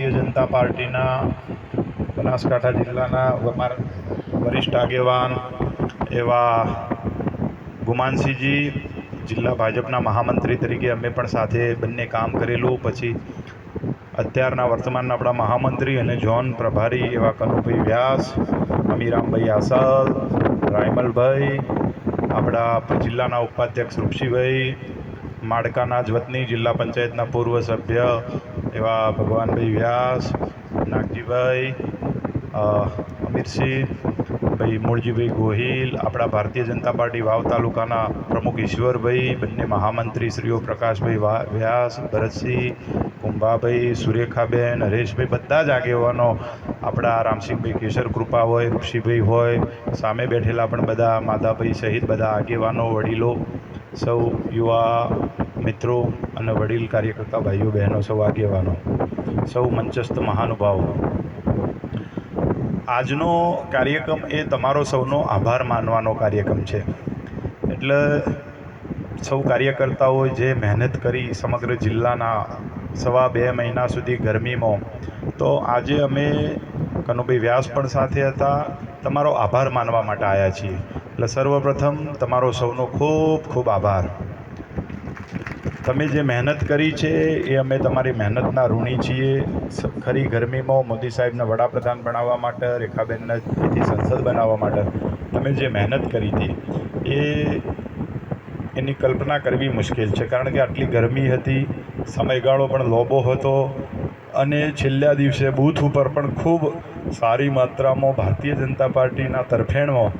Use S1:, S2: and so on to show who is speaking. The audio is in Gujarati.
S1: ભારતીય જનતા પાર્ટીના બનાસકાંઠા જિલ્લાના અમારા વરિષ્ઠ આગેવાન એવા ગુમાનસિંહજી, જિલ્લા ભાજપના મહામંત્રી તરીકે અમે પણ સાથે બંને કામ કરેલું. પછી અત્યારના વર્તમાનના આપણા મહામંત્રી અને ઝોન પ્રભારી એવા કનુભાઈ વ્યાસ, અમીરામભાઈ આસલ રાયમલભાઈ, આપણા જિલ્લાના ઉપાધ્યક્ષ રૂપસીભાઈ માડકાના જ વતની જિલ્લા પંચાયતના પૂર્વ સભ્ય એવા ભગવાનભાઈ વ્યાસ, નાગજીભાઈ અમીરસિંહ, ભાઈ મૂળજીભાઈ ગોહિલ, આપણા ભારતીય જનતા પાર્ટી વાવ તાલુકાના પ્રમુખ ઈશ્વરભાઈ, બંને મહામંત્રી શ્રીઓ પ્રકાશભાઈ વ્યાસ, ભરતસિંહ, કુંભાભાઈ, સુરેખાબેન, હરેશભાઈ બધા જ આગેવાનો આપણા રામસિંહભાઈ કેશર કૃપા હોય ઋષિભાઈ હોય, સામે બેઠેલા પણ બધા માધાભાઈ સહિત બધા આગેવાનો, વડીલો સૌ યુવા મિત્રો અને વડીલ કાર્યકર્તા, ભાઈઓ, બહેનો, સૌ આગેવાનો, સૌ મંચસ્થ મહાનુભાવો, આજનો કાર્યક્રમ એ તમારો સૌનો આભાર માનવાનો કાર્યક્રમ છે. એટલે સૌ કાર્યકર્તાઓ જે મહેનત કરી સમગ્ર જિલ્લાના સવા બે મહિના સુધી ગરમીમાં, તો આજે અમે કનુભાઈ વ્યાસ પણ સાથે હતા. તમારો આભાર માનવા માટે આવ્યા છીએ. એટલે સર્વપ્રથમ તમારો સૌનો ખૂબ ખૂબ આભાર. તમે જે મહેનત કરી છે એ અમે તમારી મહેનતના ઋણી છીએ. ખરી ગરમીમાં મોદી સાહેબને વડાપ્રધાન બનાવવા માટે, રેખાબેનને સંસદ બનાવવા માટે તમે જે મહેનત કરી હતી એ એની કલ્પના કરવી મુશ્કેલ છે. કારણ કે આટલી ગરમી હતી, સમયગાળો પણ લોબો હતો અને છેલ્લા દિવસે બૂથ ઉપર પણ ખૂબ સારી માત્રામાં ભારતીય જનતા પાર્ટીના તરફેણમાં